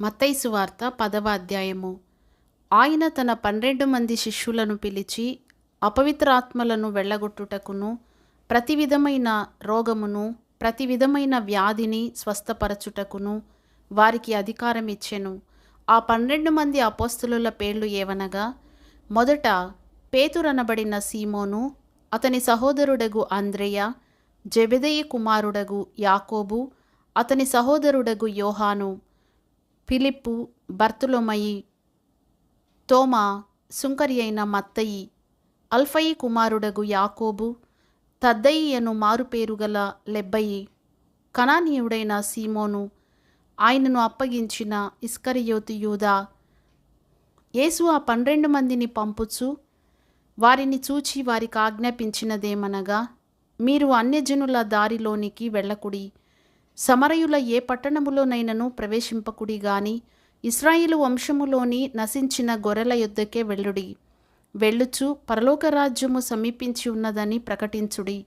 మత్తైసు వార్త పదవ అధ్యాయము. ఆయన తన పన్నెండు మంది శిష్యులను పిలిచి అపవిత్రాత్మలను వెళ్ళగొట్టుటకును ప్రతి విధమైన రోగమును ప్రతి విధమైన వ్యాధిని స్వస్థపరచుటకును వారికి అధికారం ఇచ్చెను ఆ పన్నెండు మంది అపోస్తులుల పేర్లు ఏవనగా మొదట పేతురనబడిన సీమోను అతని సహోదరుడగు అంద్రేయ జెబెదయి కుమారుడగు యాకోబు అతని సహోదరుడగు యోహాను ఫిలిప్పు బర్తులొమయి తోమా సుంకరి అయిన మత్తయి అల్ఫయి కుమారుడగు యాకోబు తద్దయి అను మారుపేరుగల లెబ్బయి కణానీయుడైన సీమోను ఆయనను అప్పగించిన ఇస్కరియోతి యూదా. యేసు ఆ పన్నెండు మందిని పంపుచు వారిని చూచి వారికి ఆజ్ఞాపించినదేమనగా మీరు అన్యజనుల దారిలోనికి వెళ్ళకుడి. సమరయుల ఏ పట్టణములోనైనను ప్రవేశింపకుడి గాని ఇస్రాయిలు వంశములోని నశించిన గొర్రెల యొద్దకే వెళ్ళుడి. వెళ్ళుచు పరలోక రాజ్యము సమీపించి ఉన్నదని ప్రకటించుడి.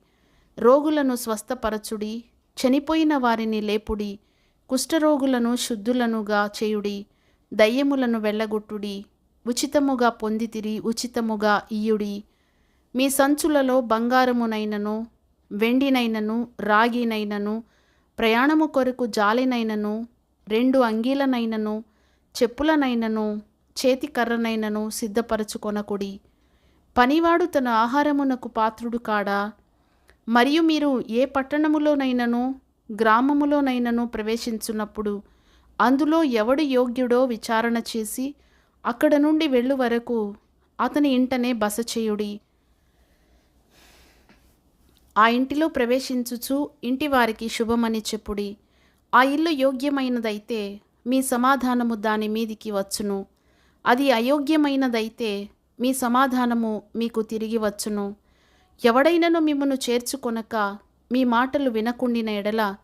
రోగులను స్వస్థపరచుడి. చనిపోయిన వారిని లేపుడి. కుష్ఠరోగులను శుద్ధులనుగా చేయుడి. దయ్యములను వెళ్ళగొట్టుడి. ఉచితముగా పొందితిరి ఉచితముగా ఇయుడి మీ సంచులలో బంగారమునైనను వెండినైనను రాగినైనను ప్రయాణము కొరకు జాలినైనను రెండు అంగీలనైనను చెప్పులనైనను చేతికర్రనైనను సిద్ధపరచుకొనకుడి. పనివాడు తన ఆహారమునకు పాత్రుడు కాడా? మరియు మీరు ఏ పట్టణములోనైనను గ్రామములోనైనను ప్రవేశించున్నప్పుడు అందులో ఎవడు యోగ్యుడో విచారణ చేసి అక్కడ నుండి వెళ్ళు వరకు అతని ఇంటనే బస చేయుడి ఆ ఇంటిలో ప్రవేశించుచు ఇంటి వారికి శుభమని చెప్పుడి. ఆ ఇల్లు యోగ్యమైనదైతే మీ సమాధానము దాని మీదికి వచ్చును. అది అయోగ్యమైనదైతే మీ సమాధానము మీకు తిరిగి వచ్చును. ఎవడైనను మిమ్మను చేర్చుకొనక మీ మాటలు వినకుండిన ఎడల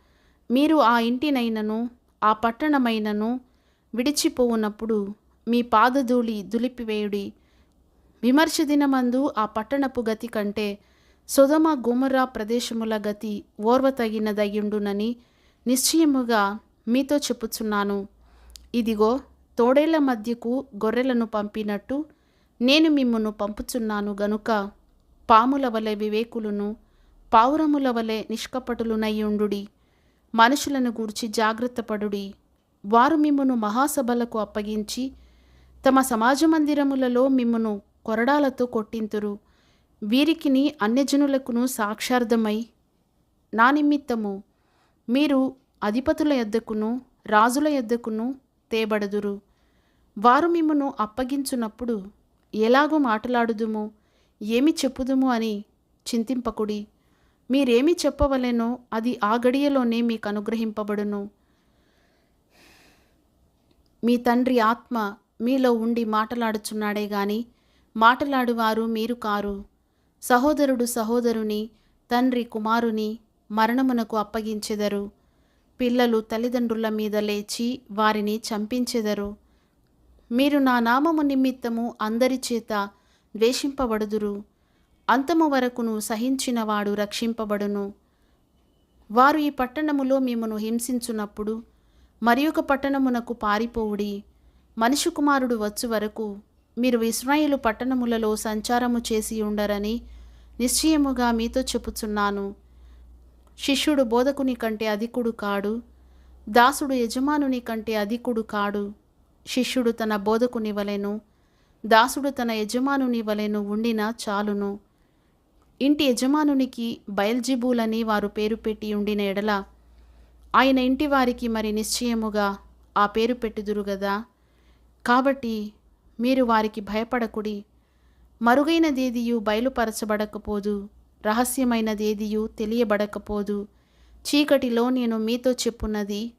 మీరు ఆ ఇంటినైనను ఆ పట్టణమైనను విడిచిపోవునప్పుడు మీ పాదధూళి దులిపివేయుడి. విమర్శ దినమందు ఆ పట్టణపు గతి కంటే సుధమ గుమరా ప్రదేశముల గతి ఓర్వతగినదయ్యుండునని నిశ్చయముగా మీతో చెప్పుచున్నాను. ఇదిగో తోడేళ్ళ మధ్యకు గొర్రెలను పంపినట్టు నేను మిమ్మను పంపుచున్నాను గనుక పాముల వలె వివేకులను పావురముల వలె నిష్కపటులునయ్యుండుడి మనుషులను గూర్చి జాగ్రత్తపడుడి వారు మిమ్మను మహాసభలకు అప్పగించి తమ సమాజ మందిరములలో మిమ్మను కొరడాలతో కొట్టింతురు. వీరికిని అన్యజనులకును సాక్షార్థమై నా నిమిత్తము మీరు అధిపతుల యొద్దకును రాజుల యొద్దకును తేబడదురు. వారు మిమ్మను అప్పగించున్నప్పుడు ఎలాగో మాట్లాడుదుము ఏమి చెప్పుదుము అని చింతింపకుడి. మీరేమి చెప్పవలెనో అది ఆ గడియలోనే మీకు అనుగ్రహింపబడును. మీ తండ్రి ఆత్మ మీలో ఉండి మాటలాడుచున్నాడే గాని మాటలాడువారు మీరు కారు. సహోదరుడు సహోదరుని తండ్రి కుమారుని మరణమునకు అప్పగించెదరు. పిల్లలు తల్లిదండ్రుల మీద లేచి వారిని చంపించెదరు. మీరు నా నామము నిమిత్తము అందరి చేత ద్వేషింపబడుదురు. అంతము వరకును సహించినవాడు రక్షింపబడును. వారు ఈ పట్టణములో మిమ్మను హింసించున్నప్పుడు మరి ఒక పట్టణమునకు పారిపోవుడి. మనిషి కుమారుడు వచ్చు వరకు మీరు ఇస్రాయిలు పట్టణములలో సంచారము చేసి ఉండరని నిశ్చయముగా మీతో చెప్పుచున్నాను. శిష్యుడు బోధకుని కంటే అధికుడు కాడు. దాసుడు యజమానుని కంటే అధికుడు కాడు. శిష్యుడు తన బోధకుని వలెను దాసుడు తన యజమానుని వలెను ఉండిన చాలును. ఇంటి యజమానునికి బయల్జిబూలని వారు పేరు పెట్టి ఉండిన ఎడల ఆయన ఇంటి వారికి మరి నిశ్చయముగా ఆ పేరు పెట్టుదురు గదా? కాబట్టి మీరు వారికి భయపడకుడి. మరుగైనదేదియు బయలుపరచబడకపోదు. రహస్యమైనదేదియు తెలియబడకపోదు. చీకటిలో నేను మీతో చెప్పున్నది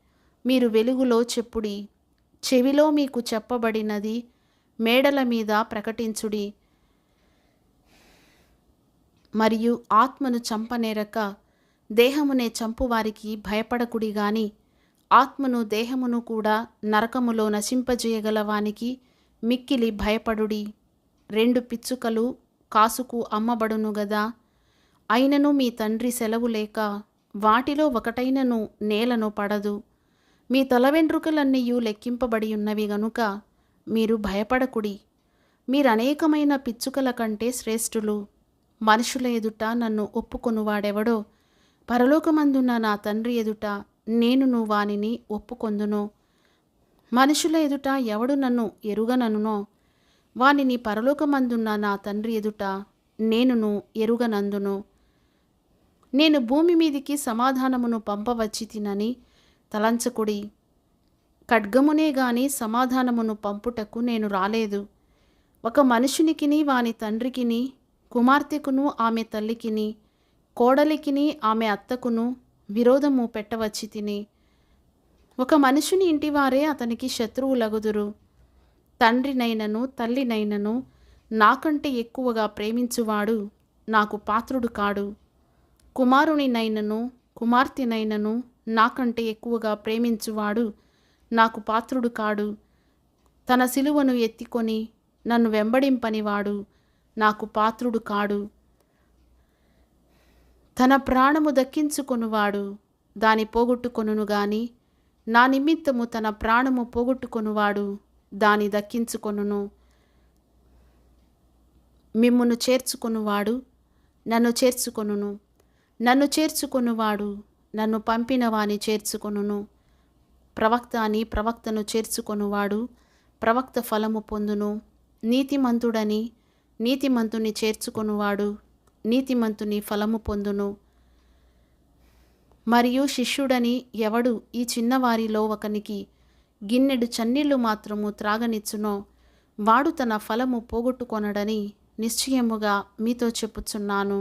మీరు వెలుగులో చెప్పుడి. చెవిలో మీకు చెప్పబడినది మేడల మీద ప్రకటించుడి. మరియు ఆత్మను చంపనేరక దేహమునే చంపువారికి భయపడకుడి గాని ఆత్మను దేహమును కూడా నరకములో నశింపజేయగలవానికి మిక్కిలి భయపడుడి. రెండు పిచ్చుకలు కాసుకు అమ్మబడును గదా. అయినను మీ తండ్రి సెలవు లేక వాటిలో ఒకటైనను నేలను పడదు. మీ తల వెంట్రుకలన్నీయు లెక్కింపబడి ఉన్నవి గనుక మీరు భయపడకుడి. మీరనేకమైన పిచ్చుకల కంటే శ్రేష్ఠులు. మనుషుల ఎదుట నన్ను ఒప్పుకొనువాడెవడో పరలోకమందున్న నా తండ్రి ఎదుట నేనును వానిని ఒప్పుకొందును. మనుషుల ఎదుట ఎవడు నన్ను ఎరుగననునో? వానిని పరలోకమందున్న నా తండ్రి ఎదుట నేనును ఎరుగనందును. నేను భూమి మీదికి సమాధానమును పంపవచ్చి తినని తలంచకుడి. ఖడ్గమునే గాని సమాధానమును పంపుటకు నేను రాలేదు. ఒక మనుషునికిని వాని తండ్రికిని కుమార్తెకును ఆమె తల్లికిని కోడలికిని ఆమె అత్తకును విరోధము పెట్టవచ్చి తిని ఒక మనుషుని ఇంటివారే అతనికి శత్రువులగుదురు. తండ్రినైనను తల్లినైనను నాకంటే ఎక్కువగా ప్రేమించువాడు నాకు పాత్రుడు కాడు. కుమారునినైనను కుమార్తెనైనను నాకంటే ఎక్కువగా ప్రేమించువాడు నాకు పాత్రుడు కాడు. తన సిలువను ఎత్తికొని నన్ను వెంబడింపనివాడు నాకు పాత్రుడు కాడు. తన ప్రాణము దక్కించుకొనువాడు దాని పోగొట్టుకొనును గాని నా నిమిత్తము తన ప్రాణము పోగొట్టుకొనువాడు దాని దక్కించుకొనును. మిమ్మును చేర్చుకొనువాడు నన్ను చేర్చుకొనును. నన్ను చేర్చుకొనువాడు నన్ను పంపిన వాని చేర్చుకొనును. ప్రవక్త అని ప్రవక్తను చేర్చుకొనువాడు ప్రవక్త ఫలము పొందును. నీతిమంతుడని నీతిమంతుని చేర్చుకొనువాడు నీతిమంతుని ఫలము పొందును. మరియు శిష్యుడని ఎవడు ఈ చిన్నవారిలో ఒకనికి గిన్నెడు చన్నీళ్ళు మాత్రము త్రాగనిచ్చునో వాడు తన ఫలము పోగొట్టుకొనడని నిశ్చయముగా మీతో చెప్పుచున్నాను.